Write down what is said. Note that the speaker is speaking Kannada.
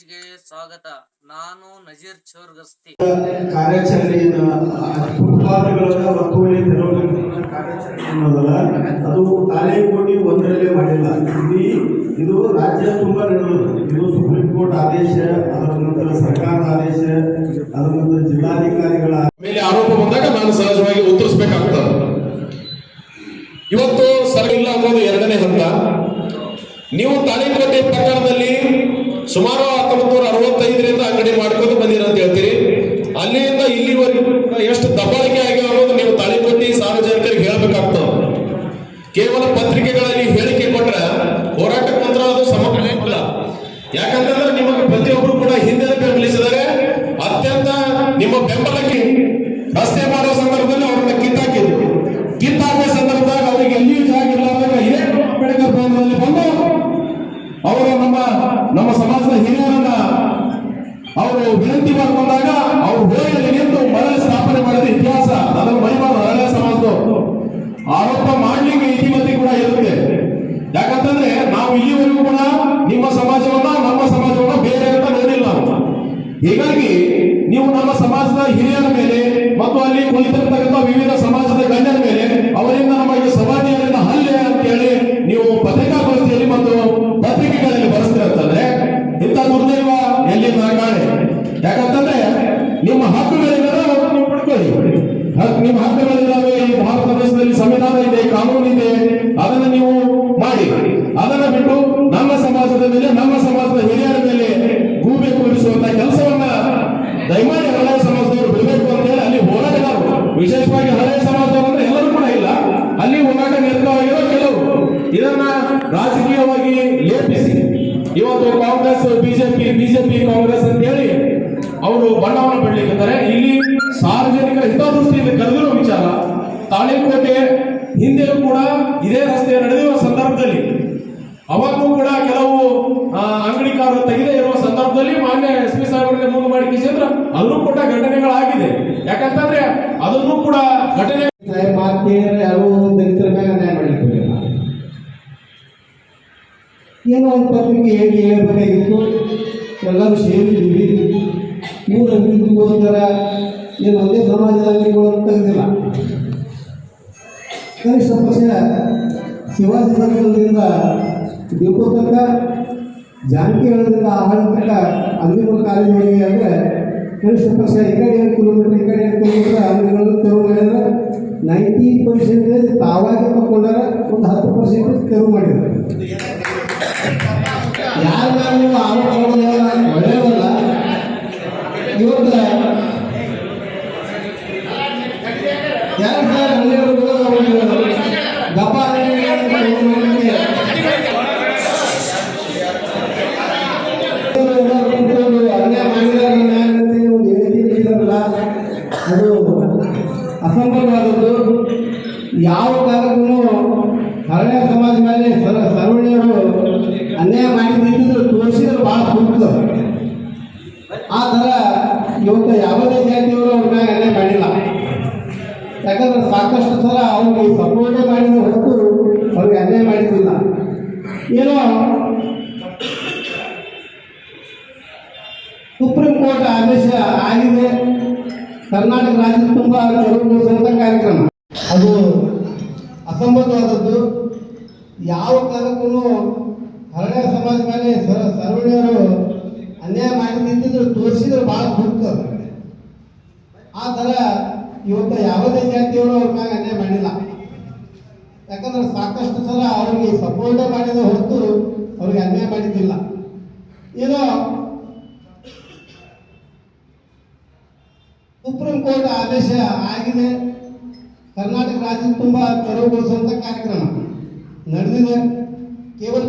ಸ್ವಾಗತ. ನಾನು ನಜೀರ್ ಚೋರ್ಗಸ್ತಿ. ಕಾರ್ಯಾಚರಣೆಯಿಂದ ಫುಟ್ಪಾತ್ಗಳನ್ನ ಒತ್ತುವರಿ ತೆರವುಗೊಳಿಸುವ ಕಾರ್ಯಾಚರಣೆ ಅನ್ನೋದಲ್ಲ ಅದು ತಾಳೆಕೋಟಿ ಒಂದರಲ್ಲೇ ಮಾಡಿಲ್ಲ. ಇಲ್ಲಿ ಇದು ರಾಜ್ಯ ತುಂಬ ನಡೆದದ್ದು. ಇದು ಸುಪ್ರೀಂ ಕೋರ್ಟ್ ಆದೇಶ ಅದರ ನಂತರ ಸರ್ಕಾರದ ಆದೇಶ ಅದರ ನಂತರ ಜಿಲ್ಲಾಧಿಕಾರಿಗಳ ಮೇಲೆ ಆರೋಪ ಬಂದಾಗ ನಾನು ಸಹಜವಾಗಿ ಉತ್ತರಿಸಬೇಕಾಗ್ತದೆ. ಇವತ್ತು ಸರ್ ಇಲ್ಲ ಅನ್ನೋದು ಎರಡನೇ ಹಂತ. ನೀವು ತಾಳಿಕೋಟೆ ಪ್ರಕರಣದಲ್ಲಿ ಸುಮಾರು ಹತ್ತೊಂಬತ್ತು ನೂರ ಅರವತ್ತೈದರಿಂದ ಅಂಗಡಿ ಮಾಡ್ಕೊಂಡು ಸಮಾಜದ ಹಿರಿಯರನ್ನ ಅವರು ವಿನಂತಿ ಮಾಡಿಕೊಂಡಾಗ ಅವರು ಹೋಗಿ ಅಲ್ಲಿ ನಿಂತು ಮರಳಿ ಸ್ಥಾಪನೆ ಮಾಡಿದ ಇತಿಹಾಸ. ಅದರ ಮೈಮಾರು ಹಳೆ ಸಮಾಜದವರು ಆರೋಪ ಮಾಡ್ಲಿಕ್ಕೆ ಇತಿಮತಿ ಕೂಡ ಇರುತ್ತೆ. ಯಾಕಂತಂದ್ರೆ ನಾವು ಇಲ್ಲಿವರೆಗೂ ಕೂಡ ನಿಮ್ಮ ಸಮಾಜವನ್ನ, ನಮ್ಮ ಸಮಾಜವನ್ನ ಬೇರೆ ಅಂತ ನೋಡಿಲ್ಲ ಹೀಗಾಗಿ ನೀವು ನಮ್ಮ ಸಮಾಜದ ಹಿರಿಯರ ಮೇಲೆ ಮತ್ತು ಅಲ್ಲಿ ಕುಳಿತಿರ್ತಕ್ಕಂಥ ವಿವಿಧ ಸಮಾಜದ ಗಣ್ಯರ ಮೇಲೆ ಅವರಿಂದ ನಮಗೆ ಸಮಾಧಿಯರಿಂದ ನಿಮ್ಮ ಹಕ್ಕುಗಳಿದ್ದಾವೆ ಈ ಭಾರತ ದೇಶದಲ್ಲಿ ಸಂವಿಧಾನ ಇದೆ, ಕಾನೂನು ಇದೆ. ಅದನ್ನ ನೀವು ಮಾಡಿ. ಅದನ್ನ ಬಿಟ್ಟು ನಮ್ಮ ಸಮಾಜದ ಮೇಲೆ, ನಮ್ಮ ಸಮಾಜದ ಹಿರಿಯರ ಮೇಲೆ ಗೂಬೆ ಕೂರಿಸುವಂತ ಕೆಲಸವನ್ನ ದಯಮಾಡಿ ಹಳೆಯ ಸಮಾಜದವರು ಬಿಡಬೇಕು ಅಂತ ಹೇಳಿ ಅಲ್ಲಿ ಹೋರಾಟಗಾರರು ವಿಶೇಷವಾಗಿ ಹಳೆಯ ಸಮಾಜದವರು ಅಂದ್ರೆ ಎಲ್ಲರೂ ಕೂಡ ಇಲ್ಲ. ಅಲ್ಲಿ ಹೋರಾಟ ನಿರತವಾಗಿರೋ ಕೆಲವರು. ಇದನ್ನ ರಾಜಕೀಯವಾಗಿ ಲೇಪಿಸಿ. ಇವತ್ತು ಕಾಂಗ್ರೆಸ್, ಬಿಜೆಪಿ ಬಿಜೆಪಿ, ಕಾಂಗ್ರೆಸ್ ಅಂತ ಹೇಳಿ ಅವರು ಬಣ್ಣವನ್ನು ಬಿಡ್ಲಿಕ್ಕಿದ್ದಾರೆ ಇಲ್ಲಿ ಸಾರ್ವಜನಿಕರ ಹಿತದೃಷ್ಟಿಯಿಂದ ಕರೆದಿರೋ ವಿಚಾರ, ತಾಳಿಕೋಟೆ ಹಿಂದೆಯೂ ಕೂಡ ಇದೇ ರಸ್ತೆ ನಡೆದಿರುವ ಸಂದರ್ಭದಲ್ಲಿ ಅವಾಗೂ ಕೂಡ ಕೆಲವು ಅಂಗಡಿಕಾರರು ತೆಗೆದೇ ಇರುವ ಸಂದರ್ಭದಲ್ಲಿ ಮಾನ್ಯ ಎಸ್ ಪಿ ಸಾಹೇಬರಿಗೆ ಮುಂದೆ ಮಾಡಿ ಕೇಂದ್ರ ಅಲ್ಲೂ ಕೂಡ ಘಟನೆಗಳಾಗಿದೆ. ಯಾಕಂತಂದ್ರೆ ಅದನ್ನು ಕೂಡ ಘಟನೆ ಯಾರು ಏನೋ ಒಂದು ಪತ್ರಿಕೆ ಹೇಗೆ ಹೇಳ್ಬೇಕಾಗಿತ್ತು, ಎಲ್ಲರೂ ಸೇರಿದ್ದೀವಿ. ಇವ್ರ ಅಭಿವೃದ್ಧಿಗೋಸ್ಕರ ಏನು ಒಂದೇ ಸಮಾಜದ ಅಂತ ತೆಗೆದಿಲ್ಲ ಕನಿಷ್ಠ ಪಕ್ಷ ಶಿವಾಜಿ ಸರ್ಕಲ್ನಿಂದ ಡಿಪೋ ತನಕ ಜಾನಕಿಗಳಿಂದ ಆಹಾರ ತನಕ ಅಂಗಡಿಗಳು ಕಾಲೇಜಿಗೆ ಅಂದರೆ ಕನಿಷ್ಠ ಪಕ್ಷ ಈ ಕಡೆ ಎರಡು ಕಿಲೋಮೀಟರ್ ಈ ಕಡೆ ಎರಡು ಕಿಲೋಮೀಟರ್ ಅಂಗಡಿಗಳನ್ನು ತೆರವು ಮಾಡಿದ್ರೆ. ನೈಂಟಿ ಪರ್ಸೆಂಟೇಜ್ ತಾವಾಗಿ ತಗೊಂಡಾರ ಒಂದು ಹತ್ತು ಪರ್ಸೆಂಟೇಜ್ ತೆರವು ಮಾಡಿದ್ದಾರೆ ಅದು ಯಾವ ಕಾಲಕ್ಕೂ ಹಳೆಯ ಸಮಾಜ ಮೇಲೆ ಸರ ಸರ್ವಣಿಯವರು ಅನ್ಯಾಯ ಮಾಡಿದ್ರು ತೋರಿಸಿದ್ರೆ ಭಾಳ ಸೂಕ್ತ ಆ ಥರ ಇವತ್ತು ಯಾವುದೇ ಜಾತಿಯವರು ಯಾಕಂದ್ರೆ ಸಾಕಷ್ಟು ಸಲ ಅವ್ರಿಗೆ ಸಪೋರ್ಟೇ ಮಾಡಿದ ಹೊರತು ಅವ್ರಿಗೆ ಅನ್ಯಾಯ ಮಾಡಿದ್ದಿಲ್ಲ. ಏನೋ ಸುಪ್ರೀಂ ಕೋರ್ಟ್ ಆದೇಶ ಆಗಿದೆ. ಕರ್ನಾಟಕ ರಾಜ್ಯದ ತುಂಬ ಕಾರ್ಯಕ್ರಮ. ಅದು ಅಸಂಬದ್ಧವಾದದ್ದು. ಯಾವ ಕಾರಣಕ್ಕೂ ಹರಳೆ ಸಮಾಜ ಮೇಲೆ ಸರ, ಸರ್ವಣಿಯವರು ಅನ್ಯಾಯ ಮಾಡಿದ್ದಿದ್ರೆ ತೋರಿಸಿದ್ರೆ ಭಾಳ ದುಃಖ. ಆ ಥರ ಇವತ್ತು ಯಾವುದೇ ಜಾತಿಯವರು ಅವ್ರ ಮ್ಯಾಗ ಅನ್ಯಾಯ ಮಾಡಿಲ್ಲ. ಯಾಕಂದ್ರೆ ಸಾಕಷ್ಟು ಸಲ ಅವ್ರಿಗೆ ಸಪೋರ್ಟ್ ಮಾಡಿದ ಹೊರತು ಅವ್ರಿಗೆ ಅನ್ಯಾಯ ಮಾಡಿದ್ದಿಲ್ಲ. ಏನೋ ಸುಪ್ರೀಂ ಕೋರ್ಟ್ ಆದೇಶ ಆಗಿದೆ. ಕರ್ನಾಟಕ ರಾಜ್ಯ ತುಂಬಾ ತೆರವುಗೊಳಿಸುವಂಥ ಕಾರ್ಯಕ್ರಮ ನಡೆದಿದೆ. ಕೇವಲ